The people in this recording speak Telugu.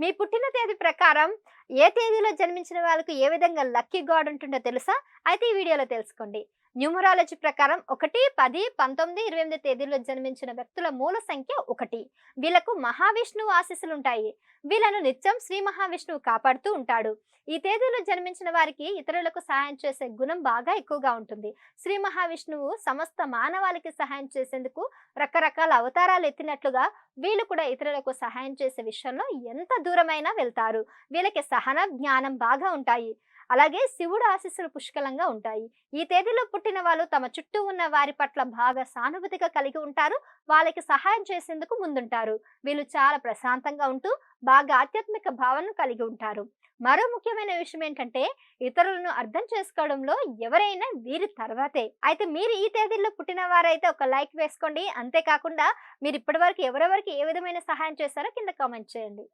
మీ పుట్టిన తేదీ ప్రకారం ఏ తేదీలో జన్మించిన వాళ్ళకు ఏ విధంగా లక్కీ గాడ్ ఉంటుందో తెలుసా? అయితే ఈ వీడియోలో తెలుసుకోండి. న్యూమరాలజీ ప్రకారం ఒకటి పది పంతొమ్మిది ఇరవై ఎనిమిది తేదీల్లో జన్మించిన వ్యక్తుల మూల సంఖ్య ఒకటి. వీళ్ళకు మహావిష్ణువు ఆశీస్సులు ఉంటాయి వీళ్ళను నిత్యం శ్రీ మహావిష్ణువు కాపాడుతూ ఉంటాడు. ఈ తేదీలో జన్మించిన వారికి ఇతరులకు సహాయం చేసే గుణం బాగా ఎక్కువగా ఉంటుంది. శ్రీ మహావిష్ణువు సమస్త మానవాళికి సహాయం చేసేందుకు రకరకాల అవతారాలు ఎత్తినట్లుగా వీళ్ళు కూడా ఇతరులకు సహాయం చేసే విషయంలో ఎంత దూరమైనా వెళ్తారు. వీళ్ళకి సహన జ్ఞానం బాగా ఉంటాయి. అలాగే శివుడు ఆశీస్సులు పుష్కలంగా ఉంటాయి. ఈ తేదీలో పుట్టిన వాళ్ళు తమ చుట్టూ ఉన్న వారి పట్ల బాగా సానుభూతిగా కలిగి ఉంటారు. వాళ్ళకి సహాయం చేసేందుకు ముందుంటారు. వీళ్ళు చాలా ప్రశాంతంగా ఉంటూ బాగా ఆధ్యాత్మిక భావనను కలిగి ఉంటారు. మరో ముఖ్యమైన విషయం ఏంటంటే ఇతరులను అర్థం చేసుకోవడంలో ఎవరైనా వీరి తర్వాతే. అయితే మీరు ఈ తేదీల్లో పుట్టిన వారైతే ఒక లైక్ వేసుకోండి. అంతేకాకుండా మీరు ఇప్పటివరకు ఎవరెవరికి ఏ విధమైన సహాయం చేశారో కింద కామెంట్ చేయండి.